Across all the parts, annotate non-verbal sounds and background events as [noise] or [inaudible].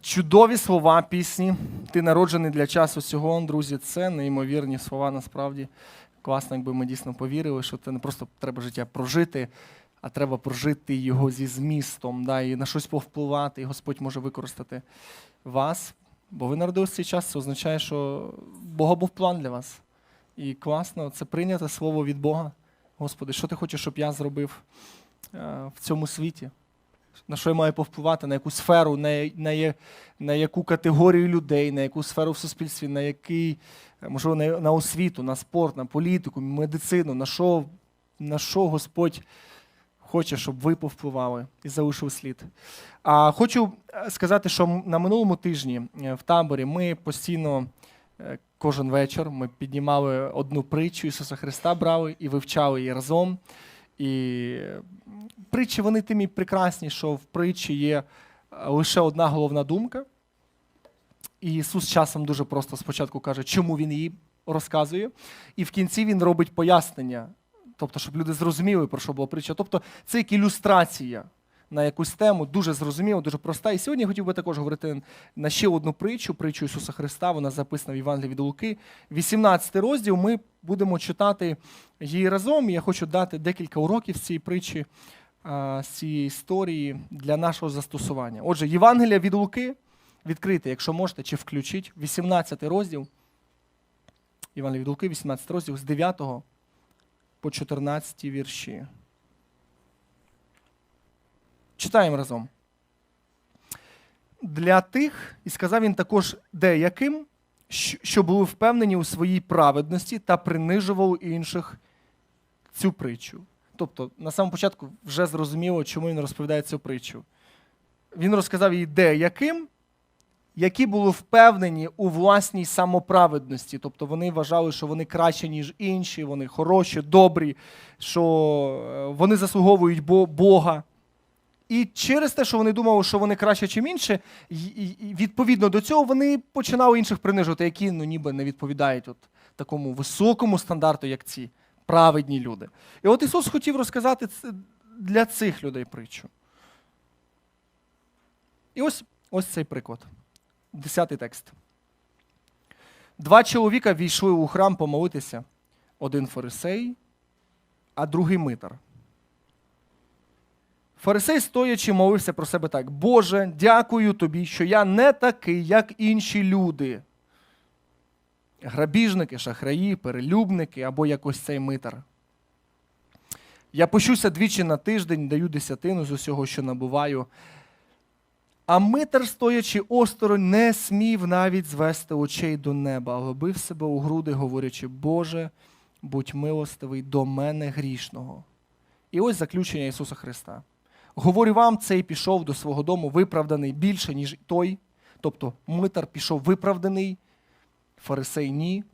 Чудові слова пісні. Ти народжений для часу цього, друзі. Це неймовірні слова насправді. Класно, якби ми дійсно повірили, що це не просто треба життя прожити, а треба прожити його зі змістом, да, і на щось повпливати, і Господь може використати вас. Бо ви народилися цей час, це означає, що Бога був план для вас. І класно, це прийняте слово від Бога. Господи, що ти хочеш, щоб я зробив е, в цьому світі? На що я маю повпливати, на яку сферу, на, на, на яку категорію людей, на яку сферу в суспільстві, на який, е, можливо, на, на освіту, на спорт, на політику, медицину, на що, на що Господь хоче, щоб ви повпливали і залишили слід. А хочу е, сказати, що на минулому тижні е, в таборі ми постійно кожен вечір ми піднімали одну притчу Ісуса Христа, брали і вивчали її разом. І притчі вони тим і прекрасні, що в притчі є е, лише одна головна думка. І Ісус часом дуже просто спочатку каже, чому він її розказує, і в кінці він робить пояснення, тобто, щоб люди зрозуміли, про що була притча. Тобто, це як ілюстрація на якусь тему, дуже зрозуміла, дуже проста. І сьогодні я хотів би також говорити на ще одну притчу, притчу Ісуса Христа. Вона записана в Євангелії від Луки. 18 розділ. Ми будемо читати її разом. Я хочу дати декілька уроків з цієї притчі, з цієї історії для нашого застосування. Отже, Євангелія від Луки відкрите, якщо можете, чи включіть 18 розділ. Євангелія від Луки, 18 розділ з 9 по 14 вірші. Читаємо разом. Для тих, і сказав він також деяким, що були впевнені у своїй праведності та принижували інших цю притчу. Тобто, на самому початку вже зрозуміло, чому він розповідає цю притчу. Він розказав їй деяким, які були впевнені у власній самоправедності. Тобто вони вважали, що вони кращі, ніж інші, вони хороші, добрі, що е, вони заслуговують Бога. І через те, що вони думали, що вони краще, ніж інші, і- і- і відповідно до цього вони починали інших принижувати, які ну, ніби не відповідають от такому високому стандарту, як ці праведні люди. І от Ісус хотів розказати для цих людей притчу. І ось, ось цей приклад. Десятий текст. Два чоловіка війшли у храм помолитися: один фарисей, а другий митар. Фарисей, стоячи, молився про себе так: Боже, дякую тобі, що я не такий, як інші люди. Грабіжники, шахраї, перелюбники або якось цей митар. Я пощуся двічі на тиждень, даю десятину з усього, що набуваю. А митар, стоячи осторонь, не смів навіть звести очей до неба, але бив себе у груди, говорячи, Боже, будь милостивий до мене грішного. І ось заключення Ісуса Христа. Говорю вам, цей пішов до свого дому виправданий більше, ніж той. Тобто митар пішов виправданий, фарисей ні.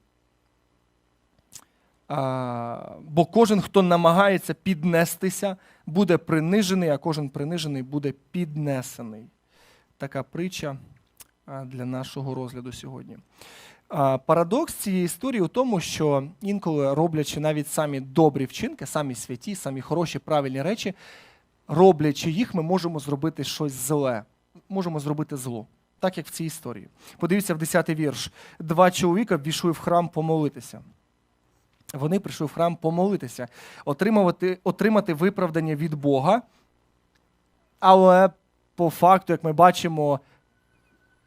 А, бо кожен, хто намагається піднестися, буде принижений, а кожен принижений буде піднесений. Така притча для нашого розгляду сьогодні. А, Парадокс цієї історії у тому, що інколи роблячи навіть самі добрі вчинки, самі святі, самі хороші, правильні речі, роблячи їх, ми можемо зробити щось зле, можемо зробити зло. Так як в цій історії. Подивіться в 10-й вірш. Два чоловіка ввійшли в храм помолитися. Вони прийшли в храм помолитися, отримати, отримати виправдання від Бога. Але по факту, як ми бачимо,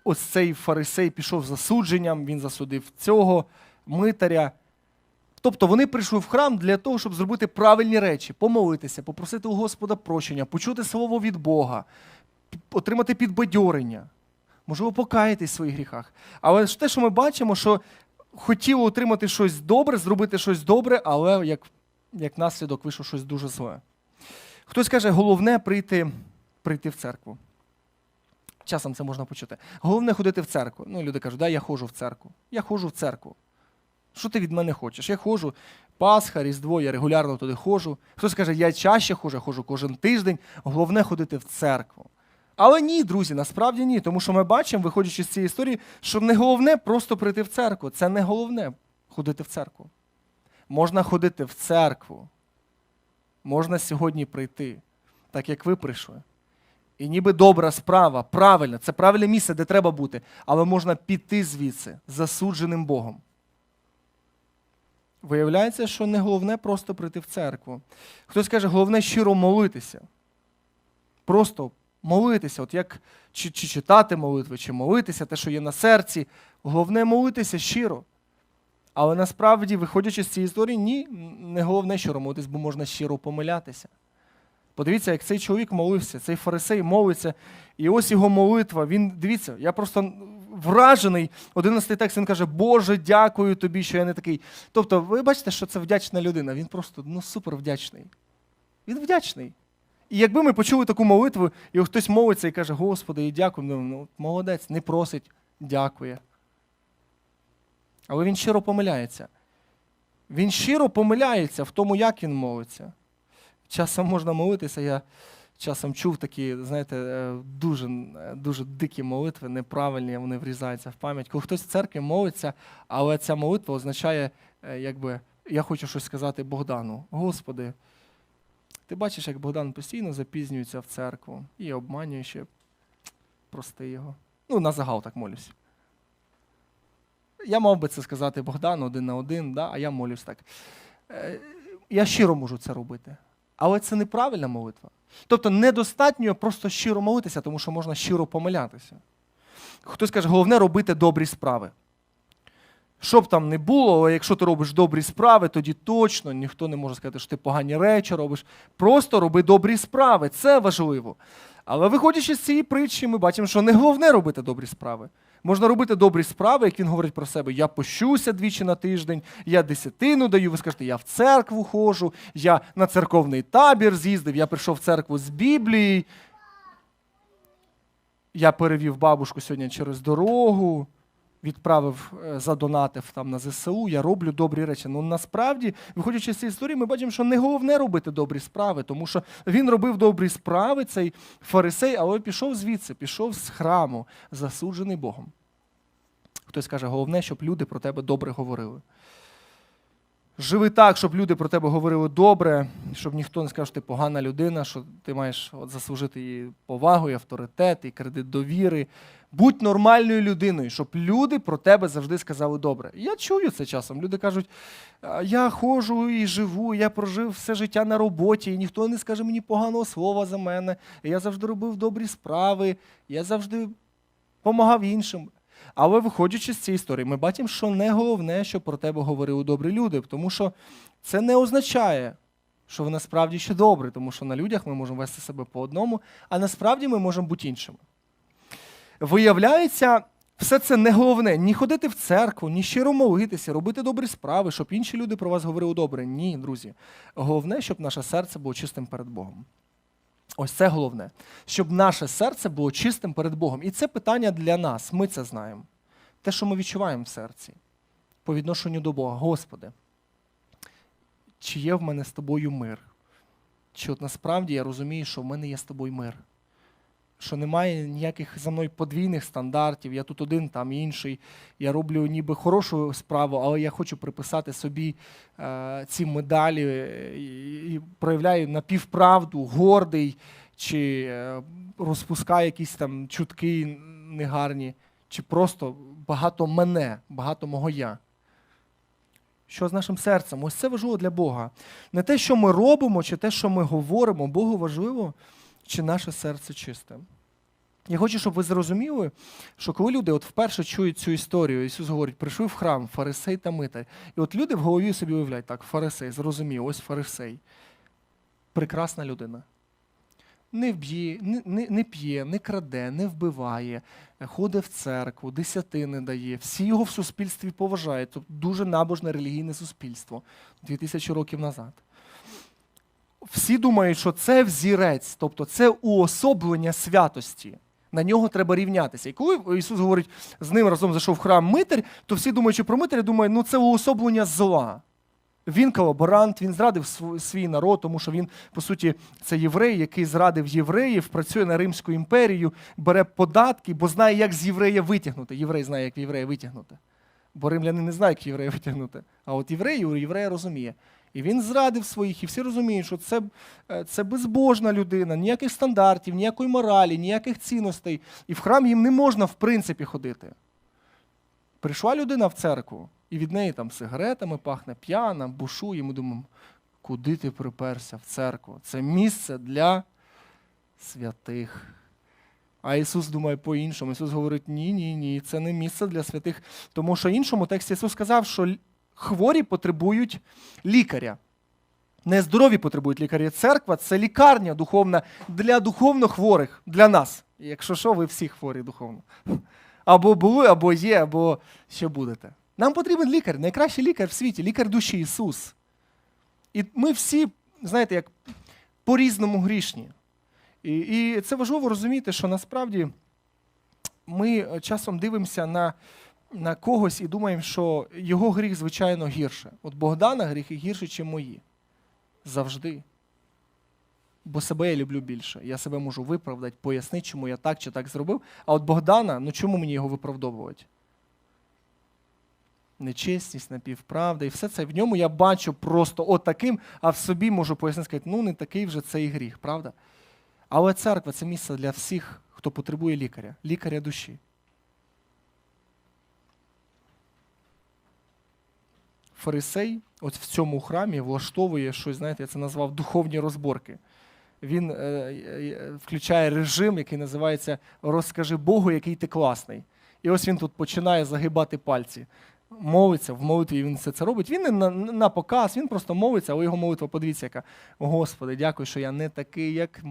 ось цей фарисей пішов засудженням, він засудив цього митаря. Тобто вони прийшли в храм для того, щоб зробити правильні речі, помолитися, попросити у Господа прощення, почути слово від Бога, отримати підбадьорення, можливо, покаятись в своїх гріхах. Але ж те, що ми бачимо, що хотіли отримати щось добре, зробити щось добре, але як, як наслідок вийшло щось дуже зле. Хтось каже, головне прийти, прийти в церкву. Часом це можна почути. Головне ходити в церкву. Ну, люди кажуть, да, я ходжу в церкву. Я ходжу в церкву. Що ти від мене хочеш? Я ходжу Пасха, Різдво, я регулярно туди ходжу. Хтось каже, я чаще ходжу, я ходжу кожен тиждень. Головне ходити в церкву. Але ні, друзі, насправді ні. Тому що ми бачимо, виходячи з цієї історії, що не головне просто прийти в церкву. Це не головне ходити в церкву. Можна ходити в церкву. Можна сьогодні прийти, так як ви прийшли. І ніби добра справа, правильно, це правильне місце, де треба бути, але можна піти звідси засудженим Богом. Виявляється, що не головне просто прийти в церкву. Хтось каже, головне щиро молитися. Просто молитися, от як чи, чи читати молитви, чи молитися, те, що є на серці. Головне молитися щиро. Але насправді, виходячи з цієї історії, ні, не головне щиро молитись, бо можна щиро помилятися. Подивіться, як цей чоловік молився, цей фарисей молиться, і ось його молитва. Він дивіться, я просто вражений. Одинадцятий текст він каже: Боже, дякую тобі, що я не такий. Тобто, ви бачите, що це вдячна людина. Він просто ну супер вдячний. Він вдячний. І якби ми почули таку молитву, і хтось молиться і каже, Господи, і дякую, ну, ну молодець, не просить, дякує. Але він щиро помиляється. Він щиро помиляється в тому, як він молиться. Часом можна молитися. Я часом чув такі, знаєте, е, дуже, е, дуже дикі молитви, неправильні, вони врізаються в пам'ять. Коли хтось в церкві молиться, але ця молитва означає, е, якби я хочу щось сказати Богдану. Господи, ти бачиш, як Богдан постійно запізнюється в церкву і обманює ще. Прости його. Ну, на загал так молюсь. Я мав би це сказати Богдану один на один, да? а я молюсь так. Я щиро можу це робити. Але це неправильна молитва. Тобто недостатньо просто щиро молитися, тому що можна щиро помилятися. Хтось каже, головне робити добрі справи. Що б там не було, якщо ти робиш добрі справи, тоді точно ніхто не може сказати, що ти погані речі робиш. Просто роби добрі справи, це важливо. Але виходячи з цієї притчі, ми бачимо, що не головне робити добрі справи. Можна робити добрі справи, як він говорить про себе. Я пощуся двічі на тиждень, я десятину даю. Ви скажете, я в церкву ходжу, я на церковний табір з'їздив, я прийшов в церкву з Біблії. Я перевів бабушку сьогодні через дорогу, відправив, е, задонатив там на ЗСУ, я роблю добрі речі. Ну насправді, виходячи з цієї історії, ми бачимо, що не головне робити добрі справи, тому що він робив добрі справи, цей фарисей, але пішов звідси, пішов з храму, засуджений Богом. Хтось каже, головне, щоб люди про тебе добре говорили. Живи так, щоб люди про тебе говорили добре, щоб ніхто не сказав, що ти погана людина, що ти маєш от, заслужити її повагу, і авторитет, і кредит довіри. Будь нормальною людиною, щоб люди про тебе завжди сказали добре. Я чую це часом. Люди кажуть, я ходжу і живу, я прожив все життя на роботі, і ніхто не скаже мені поганого слова за мене. Я завжди робив добрі справи, я завжди допомагав іншим. Але виходячи з цієї історії, ми бачимо, що не головне, щоб про тебе говорили добрі люди, тому що це не означає, що ви насправді ще добре, тому що на людях ми можемо вести себе по одному, а насправді ми можемо бути іншими. Виявляється, все це не головне ні ходити в церкву, ні щиро молитися, робити добрі справи, щоб інші люди про вас говорили добре. Ні, друзі. Головне, щоб наше серце було чистим перед Богом. Ось це головне, щоб наше серце було чистим перед Богом. І це питання для нас. Ми це знаємо. Те, що ми відчуваємо в серці по відношенню до Бога. Господи, чи є в мене з тобою мир? Чи от насправді я розумію, що в мене є з тобою мир? Що немає ніяких за мною подвійних стандартів, я тут один, там інший. Я роблю ніби хорошу справу, але я хочу приписати собі е, ці медалі е, і, проявляю напівправду, гордий, чи е, розпускаю якісь там чутки негарні, чи просто багато мене, багато мого я. Що з нашим серцем? Ось це важливо для Бога. Не те, що ми робимо, чи те, що ми говоримо, Богу важливо, чи наше серце чисте. Я хочу, щоб ви зрозуміли, що коли люди от вперше чують цю історію, Ісус говорить, прийшли в храм, фарисей та митар. І от люди в голові собі уявляють, так, фарисей, зрозумів, ось фарисей. Прекрасна людина. Не вб'є, не, не, не п'є, не краде, не вбиває, ходить в церкву, десятини дає. Всі його в суспільстві поважають. Тобто дуже набожне релігійне суспільство 2000 років назад. Всі думають, що це взірець, тобто це уособлення святості. На нього треба рівнятися. І коли Ісус говорить, з ним разом зайшов в храм Митар, то всі думаючи про Митаря, думають, ну це уособлення зла. Він колаборант, він зрадив свій народ, тому що він, по суті, це єврей, який зрадив євреїв, працює на Римську імперію, бере податки, бо знає, як з єврея витягнути. Єврей знає, як єврея витягнути. Бо римляни не знають, як єврея витягнути. А от єврей у єврея розуміє. І він зрадив своїх, і всі розуміють, що це, е, це безбожна людина, ніяких стандартів, ніякої моралі, ніяких цінностей. І в храм їм не можна в принципі ходити. Прийшла людина в церкву, і від неї там сигаретами пахне, п'яна, бушує. І ми думаємо, куди ти приперся в церкву? Це місце для святих. А Ісус думає по-іншому. Ісус говорить: ні, ні, ні, це не місце для святих. Тому що в іншому тексті Ісус сказав, що хворі потребують лікаря. Нездорові потребують лікаря. Церква це лікарня духовна для духовно хворих, для нас. Якщо що, ви всі хворі духовно. Або були, або є, або ще будете. Нам потрібен лікар, найкращий лікар в світі, лікар душі Ісус. І ми всі, знаєте, як по-різному грішні. І, і це важливо розуміти, що насправді ми часом дивимося на, на когось і думаємо, що його гріх, звичайно, гірше. От Богдана гріхи гірше, ніж мої. Завжди. Бо себе я люблю більше. Я себе можу виправдати, пояснити, чому я так чи так зробив. А от Богдана, ну чому мені його виправдовувати? Нечесність, напівправда, і все це в ньому я бачу просто от таким, а в собі можу пояснити, сказати, ну не такий вже цей гріх, правда? Але церква це місце для всіх, хто потребує лікаря, лікаря душі. Фарисей, от в цьому храмі влаштовує щось, знаєте, я це назвав духовні розборки. Він е, е, включає режим, який називається Розкажи Богу, який ти класний. І ось він тут починає загибати пальці. Молиться в молитві, він все це робить. Він не на, на показ, він просто молиться, але його молитва, подивіться, яка Господи, дякую, що я не такий, як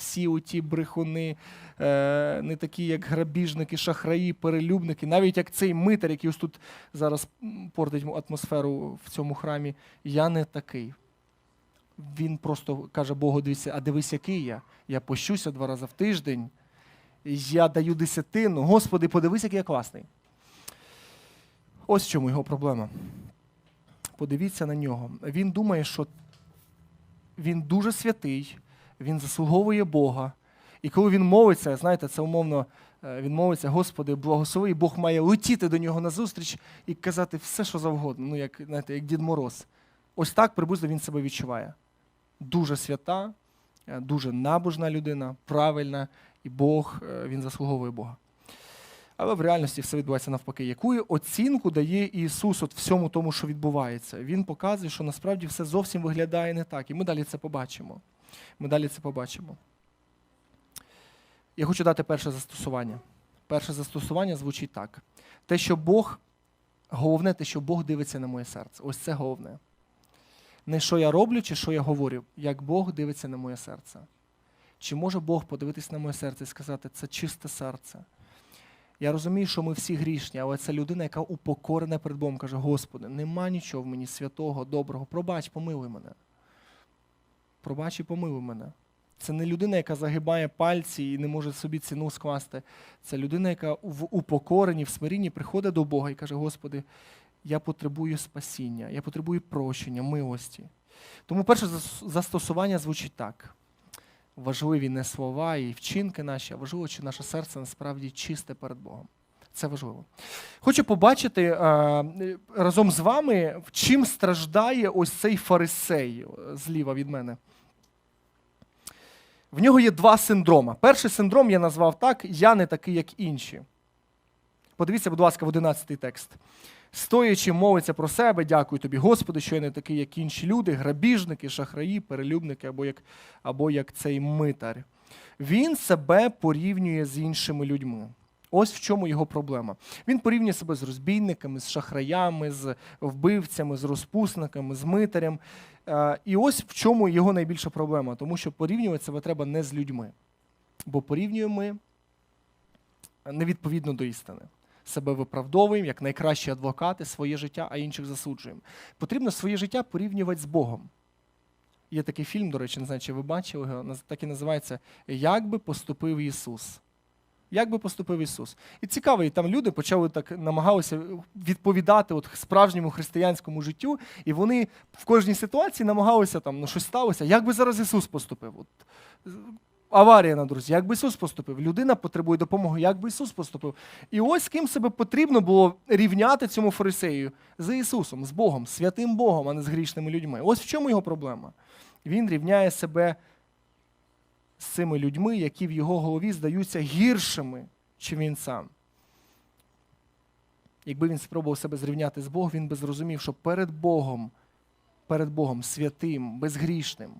всі оті брехуни, е, не такі, як грабіжники, шахраї, перелюбники, навіть як цей митар, який ось тут зараз портить атмосферу в цьому храмі. Я не такий. Він просто каже Богу, дивися, а дивись, який я. Я пощуся два рази в тиждень, я даю десятину. Господи, подивись, який я класний. Ось в чому його проблема. Подивіться на нього. Він думає, що він дуже святий, він заслуговує Бога. І коли він молиться, знаєте, це умовно, е, він молиться, Господи, благослови, і Бог має летіти до нього назустріч і казати все, що завгодно, ну, як, знаєте, як Дід Мороз. Ось так приблизно він себе відчуває. Дуже свята, е, дуже набожна людина, правильна, і Бог, е, він заслуговує Бога. Але в реальності все відбувається навпаки. Яку оцінку дає Ісус от всьому тому, що відбувається? Він показує, що насправді все зовсім виглядає не так. І ми далі це побачимо. Ми далі це побачимо. Я хочу дати перше застосування. Перше застосування звучить так: те, що Бог, головне, те, що Бог дивиться на моє серце. Ось це головне. Не що я роблю, чи що я говорю, як Бог дивиться на моє серце. Чи може Бог подивитись на моє серце і сказати, це чисте серце? Я розумію, що ми всі грішні, але це людина, яка упокорена перед Богом, каже: Господи, нема нічого в мені святого, доброго. Пробач, помилуй мене. Пробач і помилуй мене. Це не людина, яка загибає пальці і не може собі ціну скласти. Це людина, яка в упокоренні, в смирінні приходить до Бога і каже: Господи, я потребую спасіння, я потребую прощення, милості. Тому перше застосування звучить так. Важливі не слова і вчинки наші, а важливо, чи наше серце насправді чисте перед Богом. Це важливо. Хочу побачити е, разом з вами, чим страждає ось цей фарисей е, зліва від мене. В нього є два синдрома. Перший синдром я назвав так: я не такий, як інші. Подивіться, будь ласка, в 11 текст. Стоячи, мовиться про себе, дякую тобі, Господи, що я не такий, як інші люди, грабіжники, шахраї, перелюбники або як, або як цей митар. Він себе порівнює з іншими людьми. Ось в чому його проблема. Він порівнює себе з розбійниками, з шахраями, з вбивцями, з розпусниками, з митарем. Е, І ось в чому його найбільша проблема, тому що порівнювати себе треба не з людьми, бо порівнюємо ми невідповідно до істини. Себе виправдовуємо як найкращі адвокати своє життя, а інших засуджуємо. Потрібно своє життя порівнювати з Богом. Є такий фільм, до речі, не знаю, чи ви бачили його, так і називається Як би поступив Ісус. Як би поступив Ісус? І цікаво, і там люди почали так намагалися відповідати от справжньому християнському життю, і вони в кожній ситуації намагалися там, ну щось сталося, як би зараз Ісус поступив? От, аварія на дорозі. Як би Ісус поступив? Людина потребує допомоги, як би Ісус поступив. І ось з ким себе потрібно було рівняти цьому фарисею з Ісусом, з Богом, святим Богом, а не з грішними людьми. Ось в чому його проблема. Він рівняє себе з цими людьми, які в його голові здаються гіршими, чим він сам. Якби він спробував себе зрівняти з Богом, він би зрозумів, що перед Богом, перед Богом святим, безгрішним,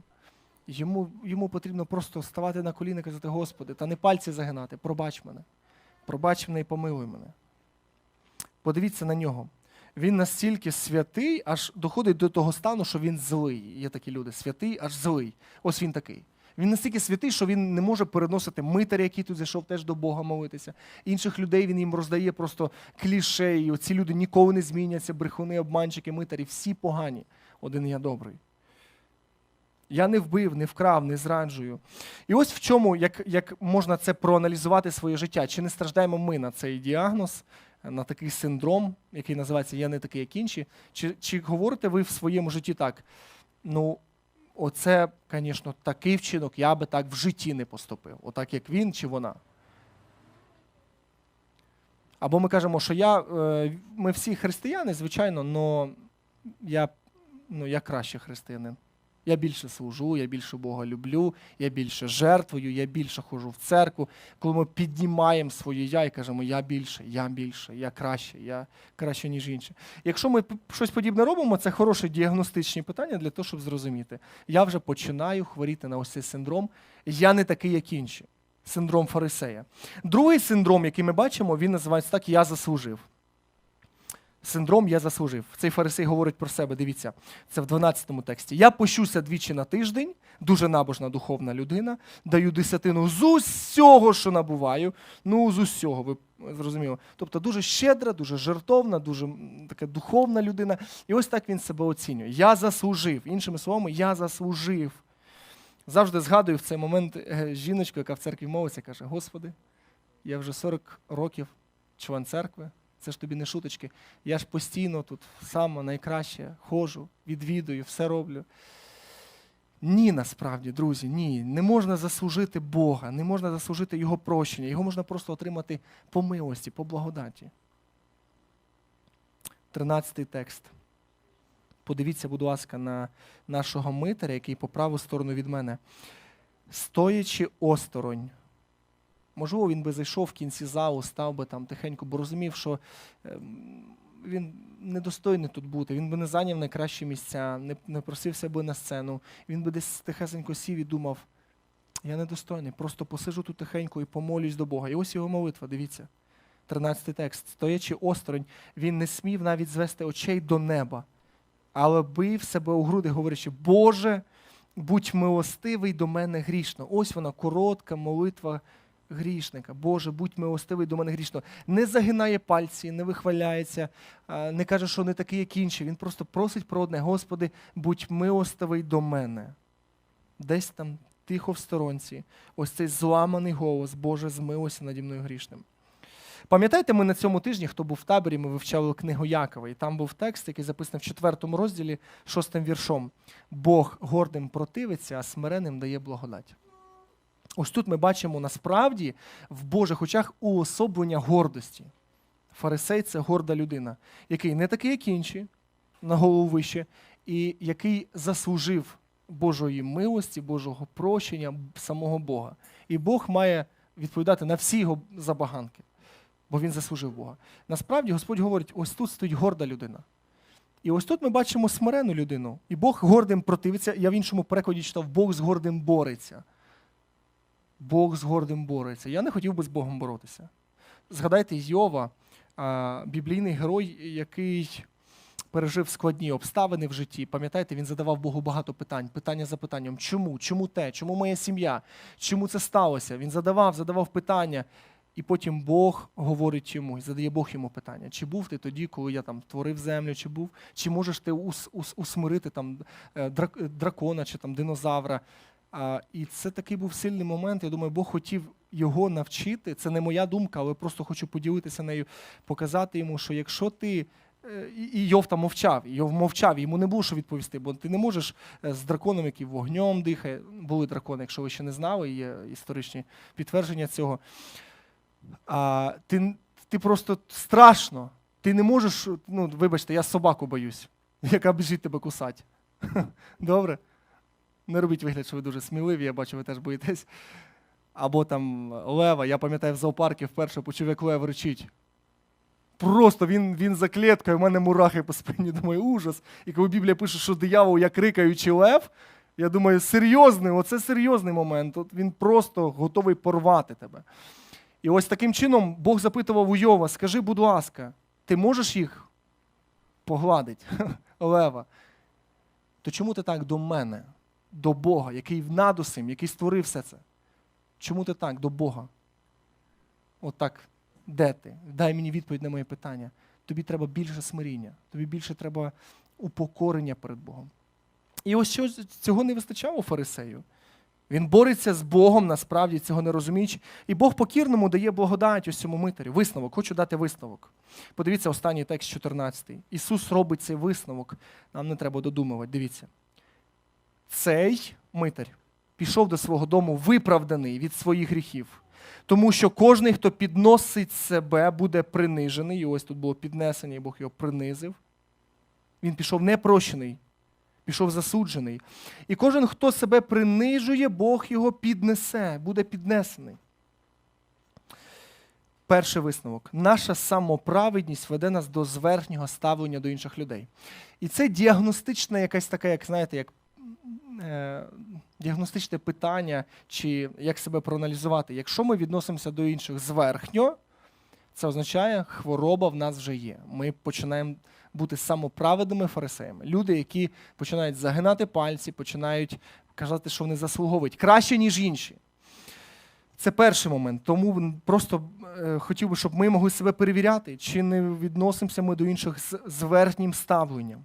йому, йому потрібно просто ставати на коліна і казати, Господи, та не пальці загинати, пробач мене. Пробач мене і помилуй мене. Подивіться на нього. Він настільки святий, аж доходить до того стану, що він злий. Є такі люди, святий, аж злий. Ось він такий. Він настільки святий, що він не може переносити митаря, який тут зайшов теж до Бога молитися. Інших людей він їм роздає просто кліше, і ці люди ніколи не зміняться, брехуни, обманщики, митарі, всі погані. Один я добрий. Я не вбив, не вкрав, не зраджую. І ось в чому, як, як можна це проаналізувати своє життя. Чи не страждаємо ми на цей діагноз, на такий синдром, який називається Я не такий, як інші? Чи, чи говорите ви в своєму житті так? Ну, оце, звісно, такий вчинок, я би так в житті не поступив, отак як він чи вона. Або ми кажемо, що я, е, ми всі християни, звичайно, але я, ну, я краще християнин. Я більше служу, я більше Бога люблю, я більше жертвую, я більше ходжу в церкву. Коли ми піднімаємо своє я і кажемо, я більше, я більше, я краще, я краще, ніж інші. Якщо ми щось подібне робимо, це хороші діагностичні питання для того, щоб зрозуміти. Я вже починаю хворіти на ось цей синдром. Я не такий, як інші. Синдром фарисея. Другий синдром, який ми бачимо, він називається так Я заслужив. Синдром я заслужив. Цей фарисей говорить про себе. Дивіться, це в 12 тексті. Я пощуся двічі на тиждень, дуже набожна духовна людина, даю десятину з усього, що набуваю. Ну, з усього, ви зрозуміли. Тобто дуже щедра, дуже жертовна, дуже така духовна людина. І ось так він себе оцінює. Я заслужив. Іншими словами, я заслужив. Завжди згадую в цей момент е, жіночку, яка в церкві молиться, каже: Господи, я вже 40 років член церкви. Це ж тобі не шуточки. Я ж постійно тут саме найкраще ходжу, відвідую, все роблю. Ні, насправді, друзі, ні. Не можна заслужити Бога, не можна заслужити Його прощення. Його можна просто отримати по милості, по благодаті. Тринадцятий текст. Подивіться, будь ласка, на нашого митаря, який по праву сторону від мене. Стоячи осторонь. Можливо, він би зайшов в кінці залу, став би там тихенько, бо розумів, що ем, він недостойний тут бути, він би не зайняв найкращі місця, не, не просився би на сцену. Він би десь тихесенько сів і думав: я недостойний, просто посижу тут тихенько і помолюсь до Бога. І ось його молитва, дивіться. 13 текст. Стоячи осторонь, він не смів навіть звести очей до неба, але бив себе у груди, говорячи, Боже, будь милостивий до мене грішно. Ось вона коротка молитва грішника. Боже, будь милостивий до мене грішно. Не загинає пальці, не вихваляється, не каже, що не такий, як інші. Він просто просить про одне, Господи, будь милостивий до мене. Десь там тихо в сторонці, ось цей зламаний голос, Боже, змилося наді мною грішним. Пам'ятаєте, ми на цьому тижні, хто був в таборі, ми вивчали книгу Якова, і там був текст, який записаний в четвертому розділі, шостим віршом. Бог гордим противиться, а смиреним дає благодать. Ось тут ми бачимо насправді в Божих очах уособлення гордості. Фарисей це горда людина, який не такий, як інші, на голову вище, і який заслужив Божої милості, Божого прощення, самого Бога. І Бог має відповідати на всі його забаганки, бо він заслужив Бога. Насправді Господь говорить: ось тут стоїть горда людина. І ось тут ми бачимо смирену людину. І Бог гордим противиться. Я в іншому перекладі читав, Бог з гордим бореться. Бог з гордим бореться. Я не хотів би з Богом боротися. Згадайте Йова, біблійний герой, який пережив складні обставини в житті. Пам'ятаєте, він задавав Богу багато питань. Питання за питанням. Чому? Чому те? Чому моя сім'я? Чому це сталося? Він задавав, задавав питання. І потім Бог говорить йому, і задає Бог йому питання: чи був ти тоді, коли я там творив землю, чи був, чи можеш ти ус, ус, усмирити там е, дракона чи там динозавра? А, і це такий був сильний момент. Я думаю, Бог хотів його навчити. Це не моя думка, але просто хочу поділитися нею, показати йому, що якщо ти е, і Йов там мовчав, Йов мовчав, йому не було що відповісти, бо ти не можеш е, з драконом, який вогнем дихає. Були дракони, якщо ви ще не знали, є історичні підтвердження цього. А, ти, ти просто страшно. Ти не можеш, ну, вибачте, я собаку боюсь, [laughs] яка біжить тебе кусать. [laughs] Добре? Не робіть вигляд, що ви дуже сміливі, я бачу, ви теж боїтесь. Або там лева. Я пам'ятаю, в зоопарку вперше почув, як лев речить. Просто він, він за кліткою, в мене мурахи по спині, думаю, ужас. І коли Біблія пише, що диявол як рикаючий лев, я думаю, серйозний, оце серйозний момент. От він просто готовий порвати тебе. І ось таким чином Бог запитував у Йова: скажи, будь ласка, ти можеш їх погладити, [laughs] лева? То чому ти так до мене, до Бога, який над усім, який створив все це? Чому ти так до Бога? Отак, де ти? Дай мені відповідь на моє питання. Тобі треба більше смиріння, тобі більше треба упокорення перед Богом. І ось що цього не вистачало фарисею. Він бореться з Богом, насправді цього не розуміючи. І Бог покірному дає благодать ось цьому митарю. Висновок, хочу дати висновок. Подивіться останній текст 14. Ісус робить цей висновок. Нам не треба додумувати. Дивіться. Цей митар пішов до свого дому виправданий від своїх гріхів. Тому що кожен, хто підносить себе, буде принижений. І ось тут було піднесення, і Бог його принизив. Він пішов непрощений, пішов засуджений. І кожен, хто себе принижує, Бог його піднесе, буде піднесений. Перший висновок. Наша самоправедність веде нас до зверхнього ставлення до інших людей. І це діагностична якась така, як знаєте, як діагностичне питання, чи як себе проаналізувати. Якщо ми відносимося до інших зверхньо, це означає, хвороба в нас вже є. Ми починаємо бути самоправедними фарисеями. Люди, які починають загинати пальці, починають казати, що вони заслуговують краще, ніж інші. Це перший момент. Тому просто е, хотів би, щоб ми могли себе перевіряти, чи не відносимося ми до інших з зверхнім ставленням.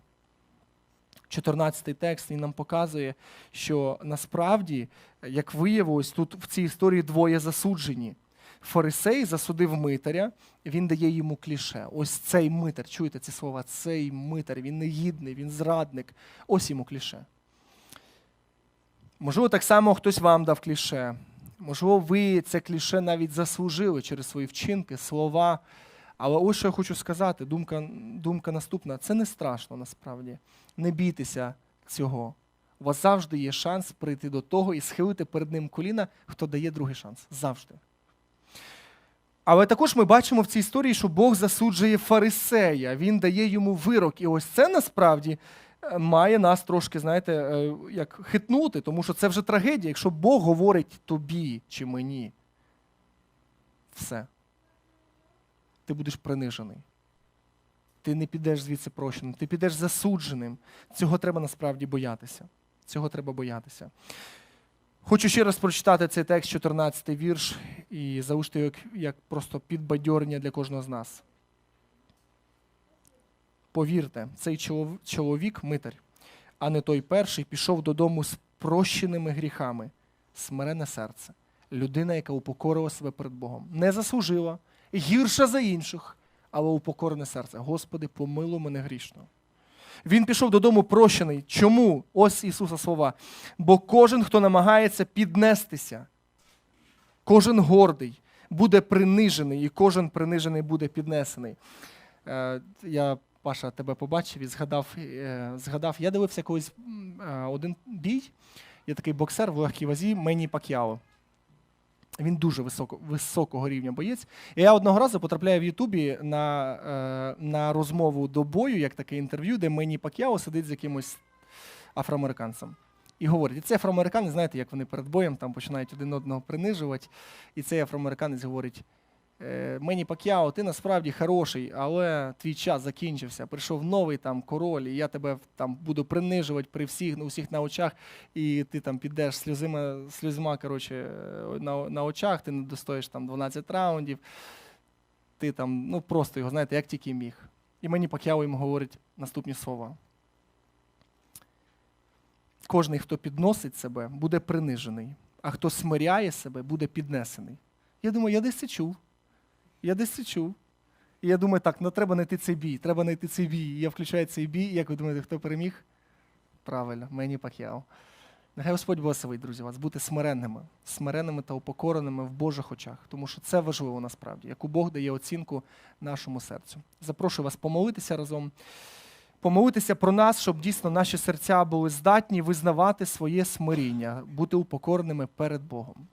14-й текст він нам показує, що насправді, як виявилось, тут в цій історії двоє засуджені. Фарисей засудив митаря, він дає йому кліше. Ось цей митар, чуєте ці слова? Цей митар, він негідний, він зрадник. Ось йому кліше. Можливо, так само хтось вам дав кліше. Можливо, ви це кліше навіть заслужили через свої вчинки, слова. Але ось що я хочу сказати, думка, думка наступна: це не страшно насправді. Не бійтеся цього. У вас завжди є шанс прийти до того і схилити перед ним коліна, хто дає другий шанс. Завжди. Але також ми бачимо в цій історії, що Бог засуджує фарисея, він дає йому вирок. І ось це насправді е, має нас трошки, знаєте, е, як хитнути, тому що це вже трагедія, якщо Бог говорить тобі чи мені. Все. Ти будеш принижений. Ти не підеш звідси прощеним, ти підеш засудженим. Цього треба насправді боятися. Цього треба боятися. Хочу ще раз прочитати цей текст, 14 вірш, і залишити його як, як просто підбадьорення для кожного з нас. Повірте, цей чоловік, митар, а не той перший, пішов додому з прощеними гріхами, смирене серце, людина, яка упокорила себе перед Богом. Не заслужила, гірша за інших, але упокорене серце. Господи, помилуй мене грішного. Він пішов додому прощений. Чому? Ось Ісуса слова. Бо кожен, хто намагається піднестися, кожен гордий буде принижений, і кожен принижений буде піднесений. Е, я, Паша, тебе побачив і згадав, е, згадав. Я дивився колись е, один бій. Є такий боксер в легкій вазі Мені Пак'яо. Він дуже високо, високого рівня боєць. І я одного разу потрапляю в Ютубі на, е, на розмову до бою, як таке інтерв'ю, де Мені Пак'яо сидить з якимось афроамериканцем. І говорить, і цей афроамериканець, знаєте, як вони перед боєм там починають один одного принижувати. І цей афроамериканець говорить: «Е, Мені Пак'яо, ти насправді хороший, але твій час закінчився. Прийшов новий там король, і я тебе там буду принижувати при всіх, у на очах, і ти там підеш сльозима, сльозима коротше, е, на, на очах, ти не достоїш там 12 раундів. Ти там, ну просто його, знаєте, як тільки міг. І мені Пак'яо йому говорить наступні слова. Кожний, хто підносить себе, буде принижений, а хто смиряє себе, буде піднесений. Я думаю, я десь це чув. Я десь це чув. І я думаю, так, ну треба знайти цей бій, треба знайти цей бій. Я включаю цей бій, і як ви думаєте, хто переміг? Правильно, Мені Пак'яо. Нехай Господь благословить, друзі, вас бути смиренними, смиренними та упокореними в Божих очах, тому що це важливо насправді, яку Бог дає оцінку нашому серцю. Запрошую вас помолитися разом, помолитися про нас, щоб дійсно наші серця були здатні визнавати своє смиріння, бути упокореними перед Богом.